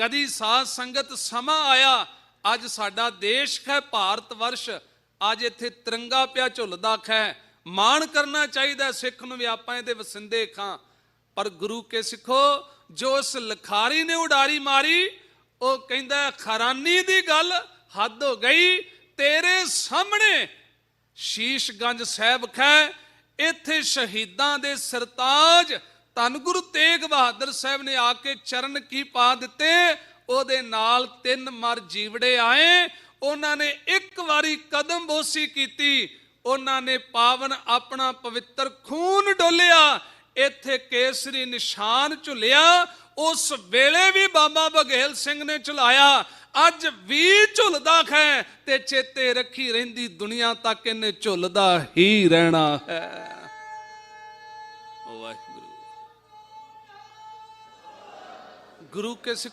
ਕਦੀ ਸਾਧ ਸੰਗਤ ਸਮਾਂ ਆਇਆ, ਅੱਜ ਸਾਡਾ ਦੇਸ਼ ਹੈ ਭਾਰਤ ਵਰਸ਼, ਅੱਜ ਇੱਥੇ ਤਿਰੰਗਾ ਪਿਆ ਝੁੱਲਦਾ ਹੈ ਮਾਣ ਕਰਨਾ ਚਾਹੀਦਾ ਸਿੱਖ ਨੂੰ ਵੀ ਆਪਾਂ ਇਹਦੇ ਵਸਿੰਦੇ ਖਾਂ। ਪਰ ਗੁਰੂ ਕੇ ਸਿੱਖੋ, ਜੋ ਉਸ ਲਖਾਰੀ ਨੇ ਉਡਾਰੀ ਮਾਰੀ, ਉਹ ਕਹਿੰਦਾ ਖਰਾਨੀ ਦੀ ਗੱਲ ਹੱਦ ਹੋ ਗਈ, ਤੇਰੇ ਸਾਹਮਣੇ ਸ਼ੀਸ਼ਗੰਜ ਸਾਹਿਬ ਖੈ, ਇੱਥੇ ਸ਼ਹੀਦਾਂ ਦੇ ਸਰਤਾਜ ਧੰਨ ਗੁਰੂ ਤੇਗ ਬਹਾਦਰ ਸਾਹਿਬ ਨੇ ਆ ਕੇ ਚਰਨ ਕੀ ਪਾ ਦਿੱਤੇ? ਉਹਦੇ ਨਾਲ ਤਿੰਨ ਮਰ ਜੀਵੜੇ ਆਏ। ਉਹਨਾਂ ਨੇ ਇੱਕ ਵਾਰੀ ਕਦਮ ਬੋਸੀ ਕੀਤੀ। ਉਹਨਾਂ ਨੇ ਪਾਵਨ ਆਪਣਾ ਪਵਿੱਤਰ ਖੂਨ ਡੋਲਿਆ। ਇੱਥੇ ਕੇਸਰੀ ਨਿਸ਼ਾਨ ਝੁਲਿਆ। ਉਸ ਵੇਲੇ ਵੀ ਬਾਬਾ ਬਘੇਲ ਸਿੰਘ ਨੇ ਝੁਲਾਇਆ। ਅੱਜ ਵੀ ਝੁਲਦਾ ਹੈ ਤੇ ਚੇਤੇ ਰੱਖੀ ਰਹਿੰਦੀ ਦੁਨੀਆ ਤੱਕ ਇਹਨੇ ਝੁਲਦਾ ਹੀ ਰਹਿਣਾ ਹੈ। ਵਾਹਿਗੁਰੂ। ਗੁਰੂ ਕੇ ਸਿੱਖ